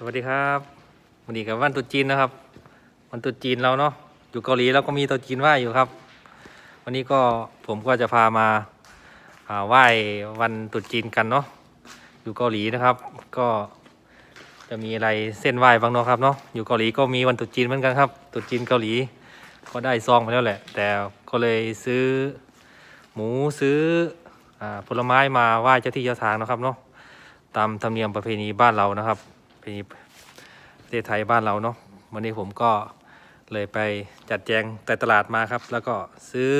สวัสดีครับวันนี้กับวันตรุษจีนนะครับ วันตรุษจีนเราเนาะอยู่เกาหลีเราก็มีตรุษจีนไหว้อยู่ครับ วันนี้ก็ผมก็จะพามาไหว้วันตรุษจีนกันเนาะอยู่เกาหลีนะครับ ก็จะมีอะไรเส้นไหว้บ้างเนาะครับเนาะอยู่เกาหลีก็มีวันตรุษจีนเหมือนกันครับตรุษจีนเกาหลีก็ได้ซองมาแล้วแหละ แต่ก็เลยซื้อหมูซื้ออผลไม้มาไหว้เจ้าที่เจ้าทางนะครับเนาะตามธรรมเนียมประเพณีบ้านเรานะครับ ณีประเทศไทยบ้านเราเนาะวันนี้ผมก็เลยไปจัดแจงแต่ตลาดมาครับ แล้วก็ซื้อ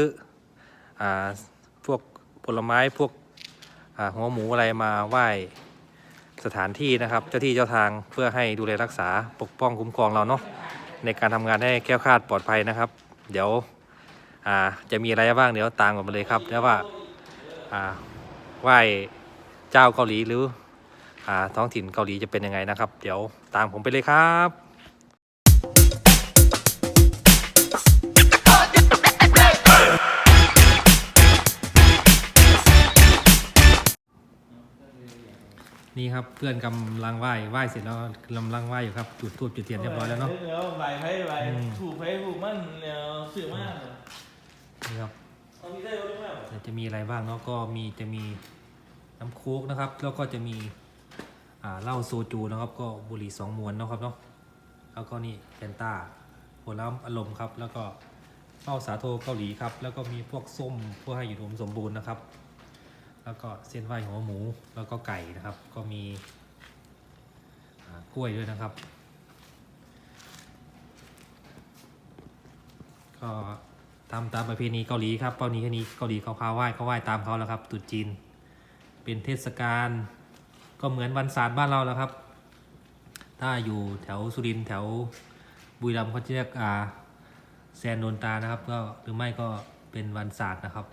อพวกผลไม้พวกหัวหมูอะไรมาไหว้สถานที่นะครับ เจ้าที่เจ้าทางเพื่อให้ดูแลรักษาปกป้องคุ้มครองเราเนาะในการทำงานให้แค้วคลาดปลอดภัยนะครับ เดี๋ยวจะมีอะไรบ้างเดี๋ยวตามกันมาเลยครับแล้วว่าไหว้เจ้าเกาหลีหรือ ท้องถิ่นเกาหลีจะเป็นยังไงนะครับ เดี๋ยวตามผมไปเลยครับนี่ครับเพื่อนกำลังไหว้ไหว้เสร็จแล้วกำลังไหว้อยู่ครับ จุดทูบจุดเทียนเรียบร้อยแล้วเนาะแล้วใบไผ่ใบอืมถูกไผ่ถูกมันแล้วสื่อมากนี่ครับตอนนี้ได้รู้ไหมเดี๋ยวจะมีอะไรบ้างเนาะก็มีจะมีน้ำโค้กนะครับ แล้วก็จะมีอ่า เหล้าโซจูนะครับ ก็บุหรี่สองมวนนะครับเนาะแล้วก็นี่แฟนต้าผลน้ำอารมณ์ครับ แล้วก็เหล้าสาโทเกาหลีครับ แล้วก็มีพวกส้มเพื่อให้อยู่รวมสมบูรณ์นะครับ แล้วก็เส้นไหวหัวหมู แล้วก็ไก่นะครับ ก็มีอ่ากล้วยด้วยนะครับ ก็ตามตามประเพณีเกาหลีครับเกาหลีแค่นี้เกาหลีเขาพาไหว้เขาไหว้ตามเขาแล้วครับตรุษจีน เป็นเทศกาล ก็เหมือนวันศาสตร์บ้านเราแล้วครับ ถ้าอยู่แถวสุรินแถวบุรีรัมย์เขาเรียกอ่าแซนโนนตานะครับ ก็หรือไม่ก็เป็นวันศาสตร์นะครับ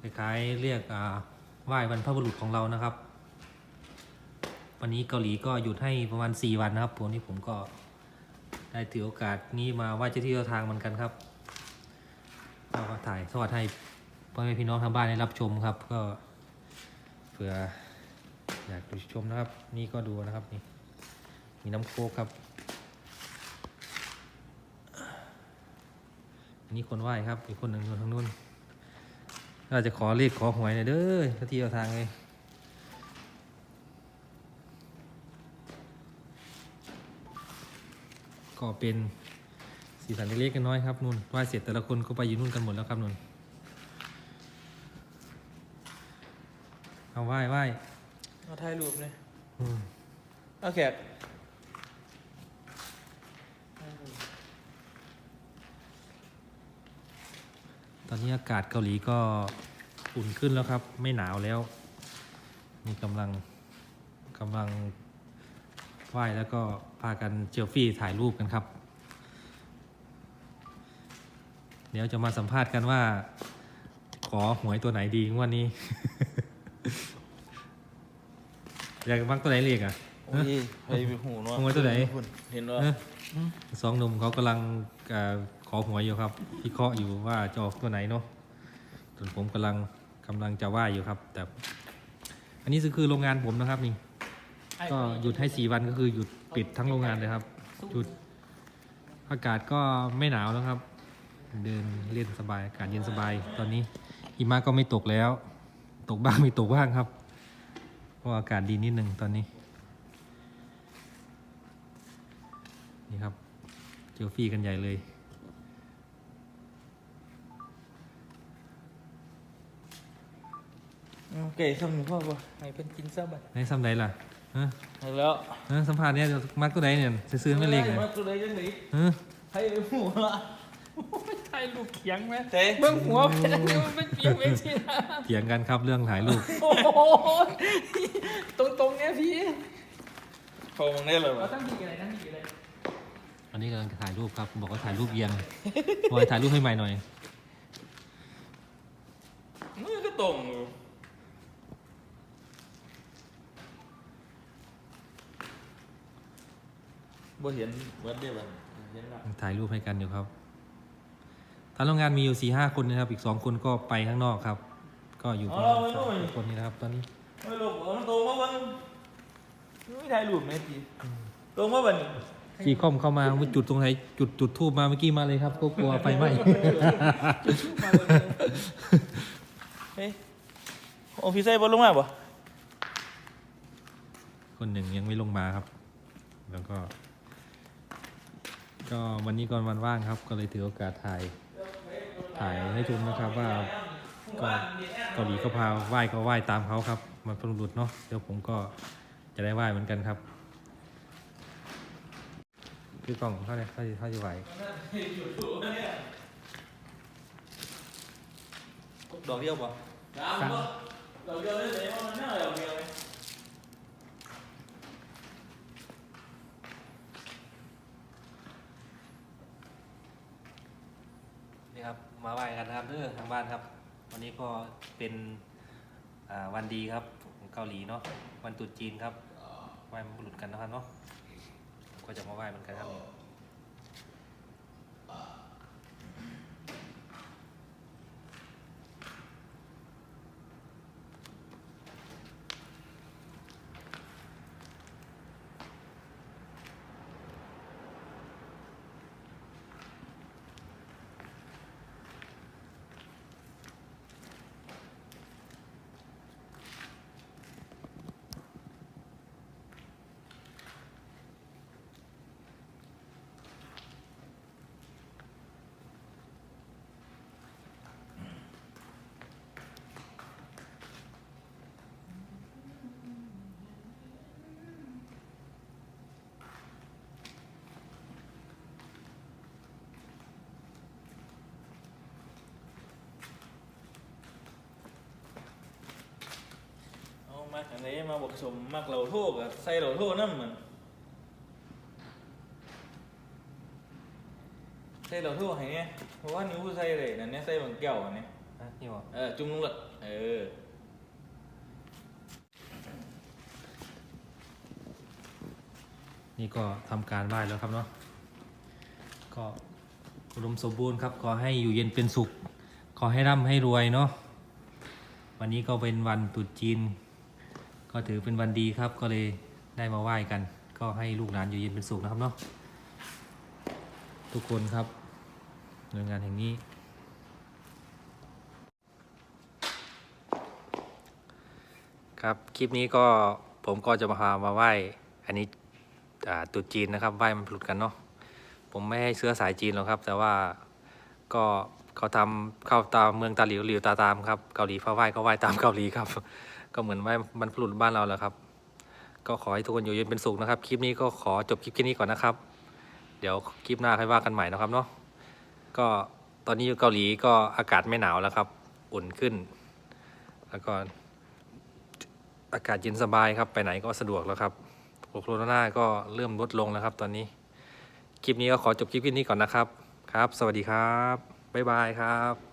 คล้ายๆเรียกอ่าไหว้บรรพบุรุษของเรานะครับ วันนี้เกาหลีก็หยุดให้ประมาณ 4 วันนะครับวันนี้ผมก็ได้ถือโอกาสนี้มาไหว้เจ้าที่เจ้าทางเหมือนกันครับก็ถ่ายทอดให้พ่อแม่พี่น้องทางบ้านได้รับชมครับ ก็เผื่อ อยากดูชมนะครับ นี่ก็ดูนะครับนี่มีน้ำโค้กครับนนี้คนไหว้ครับ อีกคนหนึ่งทางนู้นน่าจะขอเลขขอหวยหน่อยเด้อเจ้าที่เจ้าทางเลยก็เป็นสีสันเล็กๆน้อยครับนุ่นไหว้เสร็จแต่ละคนก็ไปอยู่นู่นกันหมดแล้วครับนุ่นเอาไหว้ไหว้ มาถ่ายรูปเลยอืมเอาแขกตอนนี้อากาศเกาหลีก็อุ่นขึ้นแล้วครับ ไม่หนาวแล้วนี่กำลังกำลังไหว้แล้วก็พากันเจลฟี่ถ่ายรูปกันครับ เดี๋ยวจะมาสัมภาษณ์กันว่า ขอหวยตัวไหนดีงวันนี้ อยากมักตัวไหนเรียกอะ โอ้ยไปไปหูเนาะขโมยตัวไหน เห็นว่าเอ้อสองหนุ่มเขากำลังเอ่อขอหวยอยู่ครับพิเคราะห์อยู่ว่าจะออกตัวไหนเนาะส่วนผมกำลังกำลังจะว่าอยู่ครับ แต่ อันนี้คือโรงงานผมนะครับนี่ ก็หยุดให้สี่วันก็คือหยุดปิดทั้งโรงงานเลยครับหยุดอากาศก็ไม่หนาวแล้วครับ เดินเล่นสบายอากาศเย็นสบาย ตอนนี้หิมะก็ไม่ตกแล้ว ตกบ้างไม่ตกบ้างครับเพ ราะอากาศดีนิดนึงตอนนี้ นี่ครับเจลฟี่กันใหญ่เลยโอเคทำหนึ่งพ่อป่ะให้เป็นกินซะบัดในซ้ำใดล่ะฮะให้แล้วฮะสัมภาษณ์เนี่ยมักตัวไหนเนี่ยซื้อๆไม่เล็กเลยมาตัวไหนจังไหนฮะให้ไปหูละ ถ่ายรูปเขียงไหมเต้ เบื้องหัวไปแล้วมันเป็นเปียงเวทีนะเถียงกันครับเรื่องถ่ายรูป โอ้โหตรงตรงๆเนี้ยพี่เขามองได้เลยเราวะตั้งดีอะไรตั้งดีอะไรอันนี้กำลังจะถ่ายรูปครับ บอกว่าถ่ายรูปเอียงบอยถ่ายรูปให้ใหม่หน่อย มือก็ตรงอยู่บ่เห็นเบิร์ดได้บ่เห็นละถ่ายรูปให้กันอยู่ครับ ทางโรงงานมีอยู่สี่ห้าคนนะครับ อีกสองคนก็ไปข้างนอกครับ ก็อยู่ประมาณสามคนนี้นะครับ ตอนนี้ไม่หลบเอาตรงมาบ้างไม่ถ่ายรูปไหมพี่ตรงว่าวันนี้จีคอมเข้ามาว่จุดตรงไหนจุดจุดทูบมาเมื่อกี้มาเลยครับ ก็กลัวไฟไหม้เฮ้ยโอฟิเซ่บนลงมาบ่คนหนึ่งยังไม่ลงมาครับ แล้วก็ ก็วันนี้ก่อนวันว่างครับ ก็เลยถือโอกาสถ่าย ถ่ายให้ชมนะครับว่าก็เกาหลีก็พาไหว้ก็ไหว้ตามเขาครับมันเป็นรุษเนาะเดี๋ยวผมก็จะได้ไหว้เหมือนกันครับคือกล่องเท่าไหร่เท่าที่เท่าที่ไหวดอกเดียวบ่สามบ่ดอกเดียวเลยแต่ว่ามันน่าดอกเดียวไหมนี่ครับ มาไหว้กันนะครับเด้อทางบ้านครับ วันนี้ก็เป็นวันดีครับเกาหลีเนาะวันตรุษจีนครับไหว้บรรพบุรุษกันนะครับเนาะก็จะมาไหว้เหมือนกันครับ มาอันนี้มาบอกสมมักเหล่าโทษกับใส่เหล่าโทษนั่นเหมือนใส่เหล่าโทษให้เนี่ยเพราะว่านิ้วใส่เลยนั่นเนี่ยใส่บางแก้วอันเนี้ยอะนี่หรอเออจุ่มลงเลยเออนี่ก็ทำการไหว้แล้วครับเนาะก็อุดมสมบูรณ์ครับขอให้อยู่เย็นเป็นสุข ขอให้ร่ำให้รวยเนาะวันนี้ก็เป็นวันตรุษจีน ก็ถือเป็นวันดีครับก็เลยได้มาไหว้กัน ก็ให้ลูกหลานอยู่เย็นเป็นสุขนะครับเนาะทุกคนครับหน่วยงานแห่งนี้ ครับคลิปนี้ก็ผมก็จะมาพามาไหว้อันนี้ตรุษจีนนะครับไหว้มันผลุดกันเนาะผมไม่ให้เสื้อสายจีนหรอกครับ แต่ว่าก็เขาทำเข้าตามเมืองตาหลิวหลิวตาตามครับเกาหลีพาไหว้ก็ไหว้ตามเกาหลีครับ ก็เหมือนไหว้บรรพบุรุษบ้านเราแหละครับ ก็ขอให้ทุกคนอยู่เย็นเป็นสุขนะครับ คลิปนี้ก็ขอจบคลิปแค่นี้ก่อนนะครับ เดี๋ยวคลิปหน้าค่อยว่ากันใหม่นะครับเนาะ ก็ตอนนี้อยู่เกาหลีก็อากาศไม่หนาวแล้วครับ อุ่นขึ้น แล้วก็อากาศเย็นสบายครับไปไหนก็สะดวกแล้วครับโควิดก็เริ่มลดลงแล้วครับ ตอนนี้ คลิปนี้ก็ขอจบคลิปนี้ก่อนนะครับ ครับ สวัสดีครับ บ๊ายบายครับ